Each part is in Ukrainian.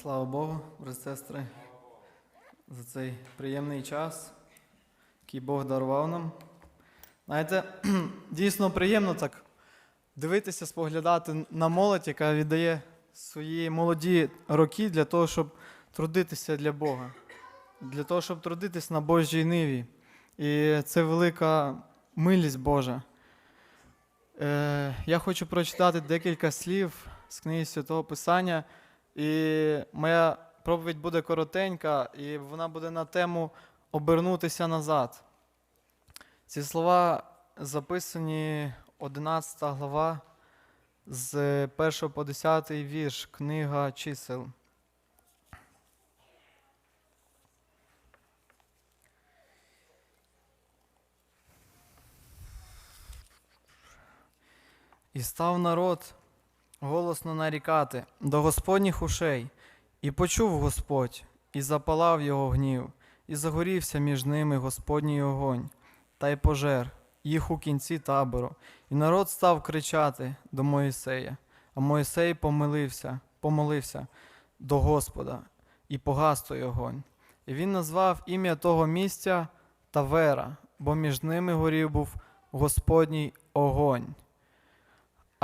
Слава Богу, брати сестри, за цей приємний час, який Бог дарував нам. Знаєте, дійсно приємно так дивитися, споглядати на молодь, яка віддає свої молоді роки для того, щоб трудитися для Бога, для того, щоб трудитися на Божій ниві. І це велика милість Божа. Е, я хочу прочитати декілька слів з книги Святого Писання. І моя проповідь буде коротенька, і вона буде на тему обернутися назад. Ці слова записані 11 глава з 1 по 10 вірш, книга чисел. І став народ голосно нарікати до Господніх ушей, і почув Господь, і запалав його гнів, і загорівся між ними Господній огонь, та й пожер їх у кінці табору. І народ став кричати до Моїсея, а Моїсей помилився, помолився до Господа, і погас той огонь. І він назвав ім'я того місця Тавера, бо між ними горів був Господній огонь.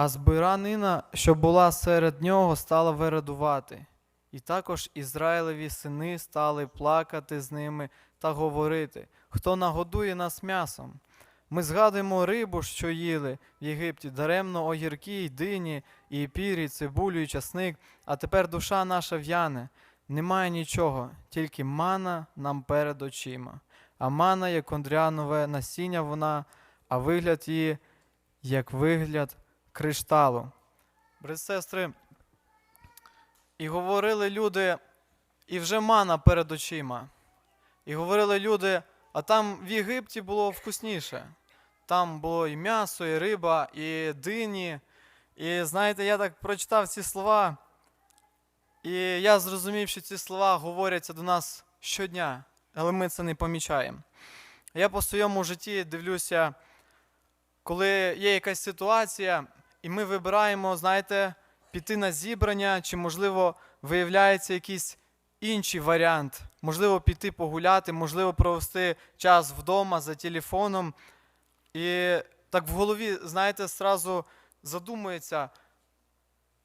А збиранина, що була серед нього, стала вирадувати. І також Ізраїлеві сини стали плакати з ними та говорити, хто нагодує нас м'ясом. Ми згадуємо рибу, що їли в Єгипті, даремно огірки, дині, і пірі, цибулю, і часник, а тепер душа наша в'яне. Немає нічого, тільки мана нам перед очима. А мана є кондрянове насіння вона, а вигляд її, як вигляд кришталу. Брати сестри, і говорили люди, і вже мана перед очима. І говорили люди, а там в Єгипті було вкусніше. Там було і м'ясо, і риба, і дині. І знаєте, я так прочитав ці слова, і я зрозумів, що ці слова говоряться до нас щодня, але ми це не помічаємо. Я по своєму житті дивлюся, коли є якась ситуація, і ми вибираємо, знаєте, піти на зібрання, чи, можливо, виявляється якийсь інший варіант. Можливо, піти погуляти, можливо, провести час вдома за телефоном. І так в голові, знаєте, зразу задумується.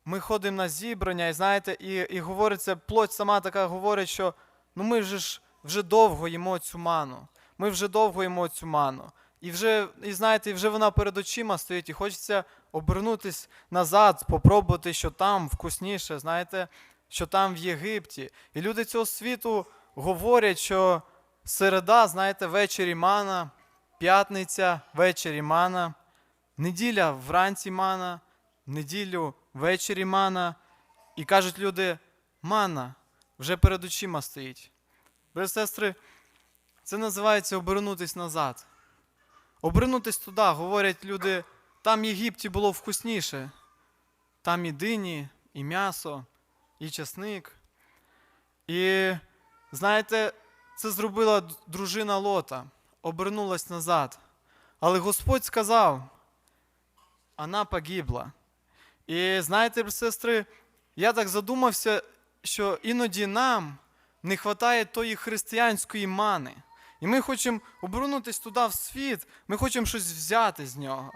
Ми ходимо на зібрання, і знаєте, і, і говориться, плоть сама така говорить, що ну ми вже ж вже довго їмо цю ману. Ми вже довго їмо цю ману. І вже, і знаєте, і вже вона перед очима стоїть, і хочеться обернутись назад, спробувати, що там вкусніше, знаєте, що там в Єгипті. І люди цього світу говорять, що середа, знаєте, ввечері мана, п'ятниця, ввечері мана, неділя вранці мана, неділю ввечері мана. І кажуть люди, мана вже перед очима стоїть. Брати сестри, це називається обернутись назад. Обернутись туди, говорять люди, там в Єгипті було вкусніше. Там і дині, і м'ясо, і часник. І знаєте, це зробила дружина Лота, обернулась назад. Але Господь сказав, вона погибла. І знаєте, сестри, я так задумався, що іноді нам не вистачає тої християнської мани. І ми хочемо обернутися туди в світ, ми хочемо щось взяти з нього.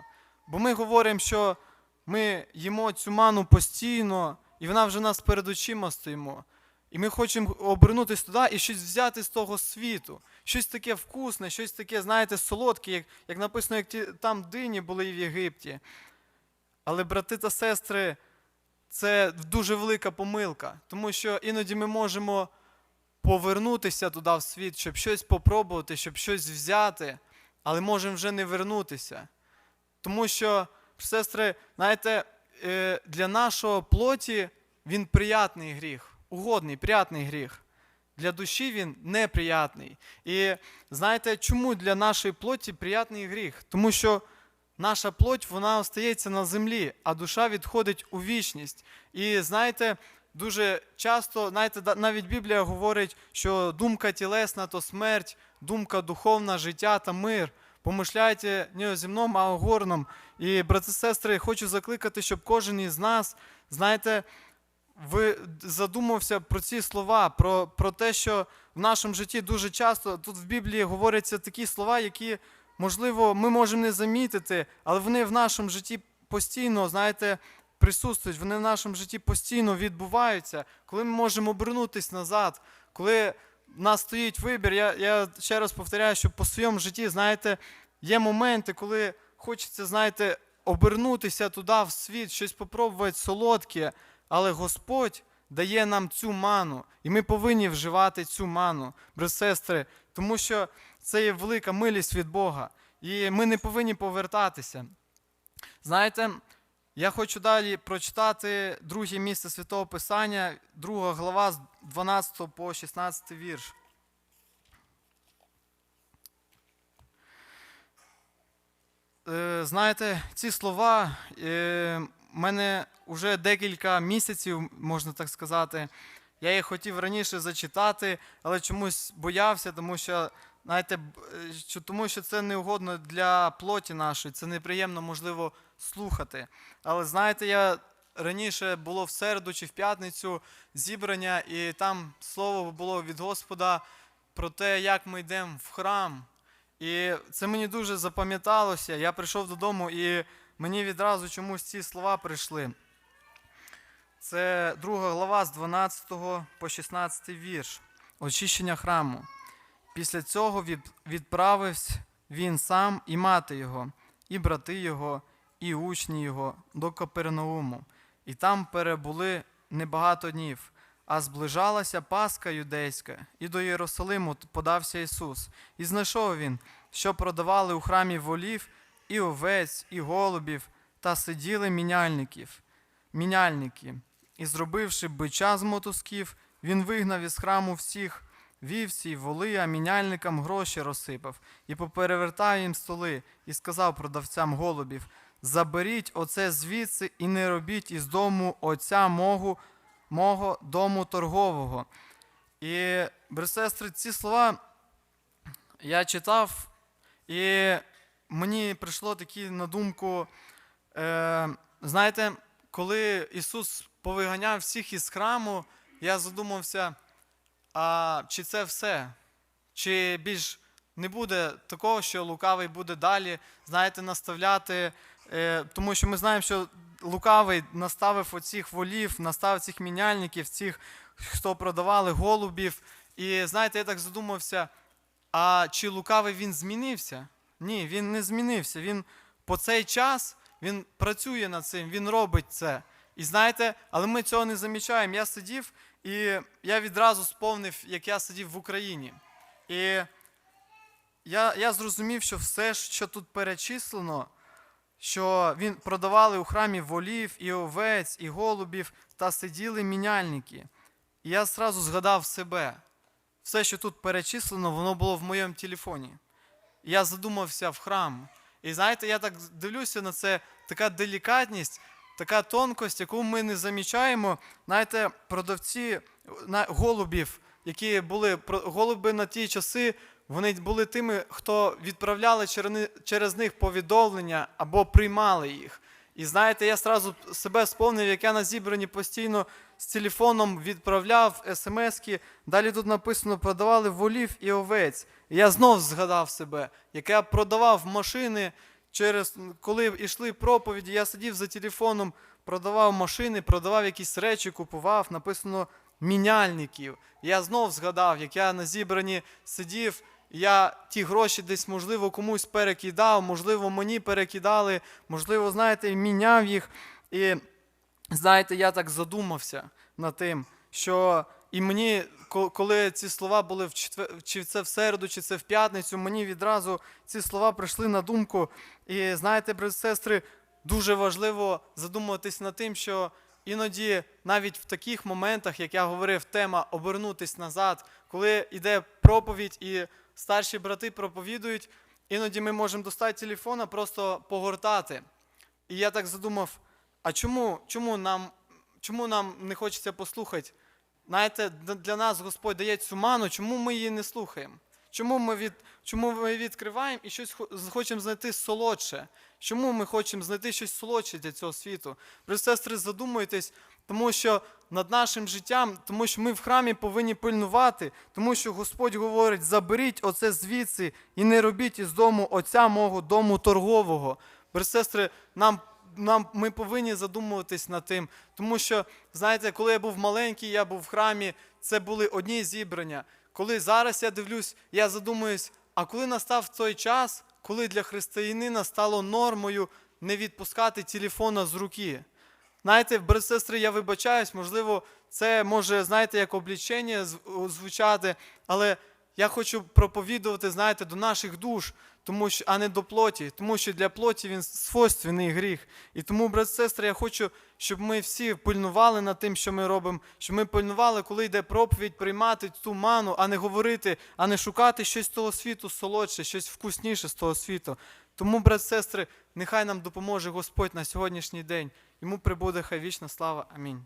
Бо ми говоримо, що ми їмо цю ману постійно, і вона вже нас перед очима стоїмо. І ми хочемо обернутися туди і щось взяти з того світу. Щось таке вкусне, щось таке, знаєте, солодке, як, як написано, як ті, там дині були в Єгипті. Але, брати та сестри, це дуже велика помилка, тому що іноді ми можемо повернутися туди в світ, щоб щось попробувати, щоб щось взяти, але можемо вже не вернутися. Тому що, сестри, знаєте, е, для нашого плоті він приятний гріх, угодний, приятний гріх. Для душі він неприятний. І знаєте, чому для нашої плоті приятний гріх? Тому що наша плоть вона остається на землі, а душа відходить у вічність. І знаєте, дуже часто, знаєте, навіть Біблія говорить, що думка тілесна то смерть, думка духовна, життя та мир. Помишляйте не о земному, а о горному. І, брати і сестри, хочу закликати, щоб кожен із нас, знаєте, ви задумався про ці слова, про, про те, що в нашому житті дуже часто тут в Біблії говоряться такі слова, які, можливо, ми можемо не замітити, але вони в нашому житті постійно, знаєте, присутствують, вони в нашому житті постійно відбуваються, коли ми можемо обернутися назад, коли в нас стоїть вибір. Я, я ще раз повторяю, що по своєму житті, знаєте, є моменти, коли хочеться, знаєте, обернутися туди, в світ, щось попробувати солодке, але Господь дає нам цю ману, і ми повинні вживати цю ману, брат сестри, тому що це є велика милість від Бога, і ми не повинні повертатися. Знаєте, я хочу далі прочитати друге місце Святого Писання, друга глава з 12 по 16 вірш. Е, Знаєте, ці слова е, мене вже декілька місяців, можна так сказати. Я їх хотів раніше зачитати, але чомусь боявся, тому що, знаєте, е, тому що це неугодно для плоті нашої, це неприємно, можливо, слухати. Але знаєте, я раніше було в середу чи в п'ятницю зібрання, і там слово було від Господа про те, як ми йдемо в храм. І це мені дуже запам'яталося. Я прийшов додому, і мені відразу чомусь ці слова прийшли. Це друга глава з 12 по 16 вірш. Очищення храму. Після цього від- відправився він сам і мати його, і брати його, і учні його до Капернауму. І там перебули небагато днів. А зближалася Пасха юдейська, і до Єрусалиму подався Ісус. І знайшов він, що продавали у храмі волів, і овець, і голубів, та сиділи міняльників, міняльники. І зробивши бича з мотузків, він вигнав із храму всіх вівці воли, а міняльникам гроші розсипав, і поперевертав їм столи, і сказав продавцям голубів: Заберіть оце звідси і не робіть із дому отця мого, мого дому торгового. І, сестри, ці слова я читав, і мені прийшло такі на думку, е, знаєте, коли Ісус повиганяв всіх із храму, я задумався, а чи це все? Чи більш не буде такого, що лукавий буде далі, знаєте, наставляти, е, тому що ми знаємо, що лукавий наставив оцих волів, наставив цих міняльників, цих, хто продавали голубів. І знаєте, я так задумався, а чи лукавий він змінився? Ні, він не змінився. Він по цей час він працює над цим, він робить це. І знаєте, але ми цього не замічаємо. Я сидів і я відразу сповнив, як я сидів в Україні. І я, я зрозумів, що все, що тут перечислено, що він продавали у храмі волів, і овець, і голубів, та сиділи міняльники. І я зразу згадав себе. Все, що тут перечислено, воно було в моєму телефоні. І я задумався в храм. І знаєте, я так дивлюся на це, така делікатність, така тонкость, яку ми не замічаємо. Знаєте, продавці голубів, які були голуби на ті часи, вони були тими, хто відправляли через них повідомлення або приймали їх. І знаєте, я сразу себе сповнив, як я на зібранні постійно з телефоном відправляв смски. Далі тут написано продавали волів і овець. І я знов згадав себе, як я продавав машини через коли йшли проповіді, я сидів за телефоном, продавав машини, продавав якісь речі, купував, написано міняльників. Я знов згадав, як я на зібранні сидів, я ті гроші десь, можливо, комусь перекидав, можливо, мені перекидали, можливо, знаєте, міняв їх. І знаєте, я так задумався над тим, що і мені, коли ці слова були в четвер, чи це в середу, чи це в п'ятницю, мені відразу ці слова прийшли на думку. І знаєте, брати сестри, дуже важливо задумуватись над тим, що іноді навіть в таких моментах, як я говорив, тема обернутись назад, коли йде проповідь і старші брати проповідують, іноді ми можемо достати телефона, просто погортати. І я так задумав, а чому, чому, нам, чому нам не хочеться послухати? Знаєте, для нас Господь дає цю ману, чому ми її не слухаємо? Чому ми, від, чому ми відкриваємо і щось хо- хочемо знайти солодше? Чому ми хочемо знайти щось солодше для цього світу? Сестри, задумуйтесь, тому що над нашим життям, тому що ми в храмі повинні пильнувати, тому що Господь говорить: заберіть оце звідси і не робіть із дому отця мого дому торгового. Сестри, нам нам ми повинні задумуватись над тим, тому що знаєте, коли я був маленький, я був в храмі, це були одні зібрання. Коли зараз я дивлюсь, я задумуюсь, а коли настав той час, коли для християнина стало нормою не відпускати телефона з руки. Знаєте, брат сестри, я вибачаюсь, можливо, це може, знаєте, як облічення звучати, але я хочу проповідувати, знаєте, до наших душ, тому що, а не до плоті, тому що для плоті він свойственний гріх. І тому, брат, сестри, я хочу, щоб ми всі пильнували над тим, що ми робимо, щоб ми пильнували, коли йде проповідь, приймати ту ману, а не говорити, а не шукати щось з того світу солодше, щось вкусніше з того світу. Тому, брат, сестри, нехай нам допоможе Господь на сьогоднішній день. Йому прибуде хай вічна слава. Амінь.